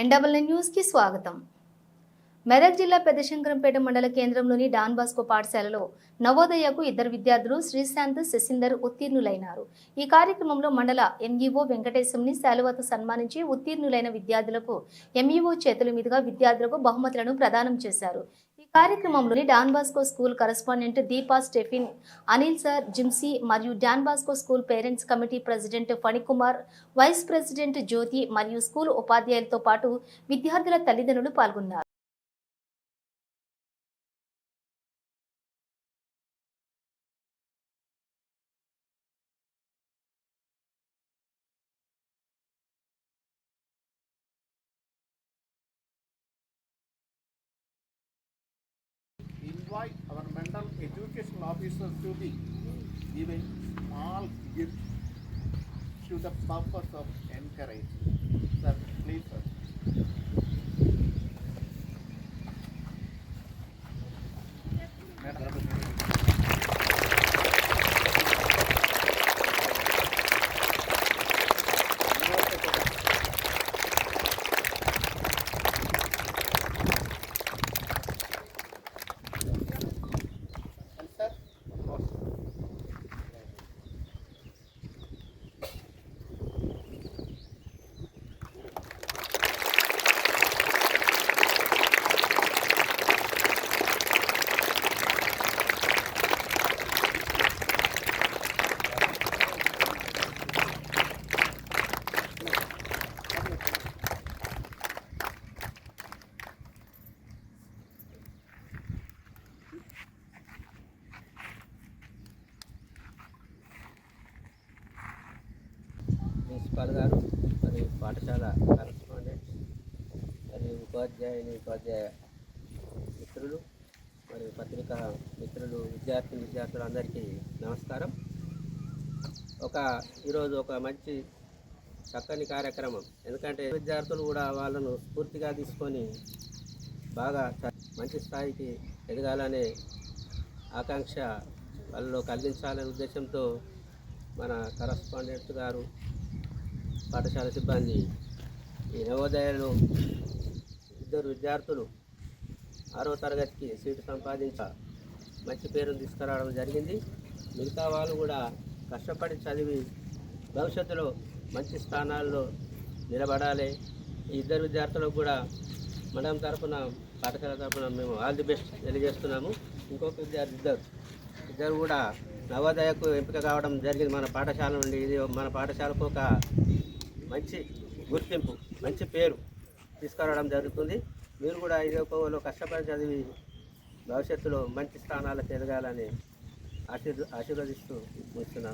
ఎన్డబల్ న్యూస్కి స్వాగతం. మెదక్ జిల్లా పెద్దశంకరంపేట మండల కేంద్రంలోని డాన్ బాస్కో పాఠశాలలో నవోదయకు ఇద్దరు విద్యార్థులు శ్రీశాంత్ శశిందర్ ఉత్తీర్ణులైనారు. ఈ కార్యక్రమంలో మండల ఎంఈఓ వెంకటేశంని శాలువతో సన్మానించి ఉత్తీర్ణులైన విద్యార్థులకు ఎంఈఓ చేతుల మీదుగా విద్యార్థులకు బహుమతులను ప్రదానం చేశారు. కార్యక్రమంలోని Don Bosco school correspondent Deepa Stephen Anil sir Jimsy మరియు Don Bosco school parents committee president Phanikumar vice president Jyothi మరియు స్కూల్ ఉపాధ్యాయులతో పాటు విద్యార్థుల తల్లిదండ్రులు పాల్గొన్నారు. Invite our mental education officers to be giving small gifts to the purpose of encourage. Gopal గారు మరి పాఠశాల కరస్పాండెంట్ మరి ఉపాధ్యాయుని ఉపాధ్యాయ మిత్రులు మరి పత్రికా మిత్రులు విద్యార్థి విద్యార్థులు అందరికీ నమస్కారం. ఒక ఈరోజు ఒక మంచి చక్కని కార్యక్రమం. ఎందుకంటే విద్యార్థులు కూడా వాళ్ళను స్ఫూర్తిగా తీసుకొని బాగా మంచి స్థాయికి ఎదగాలనే ఆకాంక్ష వాళ్ళలో కలిగించాలనే ఉద్దేశంతో మన కరస్పాండెంట్ గారు పాఠశాల సిబ్బంది ఈ నవోదయలో ఇద్దరు విద్యార్థులు ఆరో తరగతికి సీటు సంపాదించ మంచి పేరును తీసుకురావడం జరిగింది. మిగతా వాళ్ళు కూడా కష్టపడి చదివి భవిష్యత్తులో మంచి స్థానాల్లో నిలబడాలి. ఈ ఇద్దరు విద్యార్థులకు కూడా మనం తరఫున పాఠశాల తరఫున మేము ఆల్ ది బెస్ట్ తెలియజేస్తున్నాము. ఇంకొక విద్యార్థి ఇద్దరు. ఇద్దరు కూడా నవోదయకు ఎంపిక కావడం జరిగింది మన పాఠశాల నుండి. ఇది మన పాఠశాలకు ఒక మంచి గుర్తింపు మంచి పేరు తీసుకురావడం జరుగుతుంది. మీరు కూడా ఇదే కష్టపడి చదివి భవిష్యత్తులో మంచి స్థానాలకు ఎదగాలని ఆశీర్ ఆశీర్వదిస్తూ వస్తున్నాను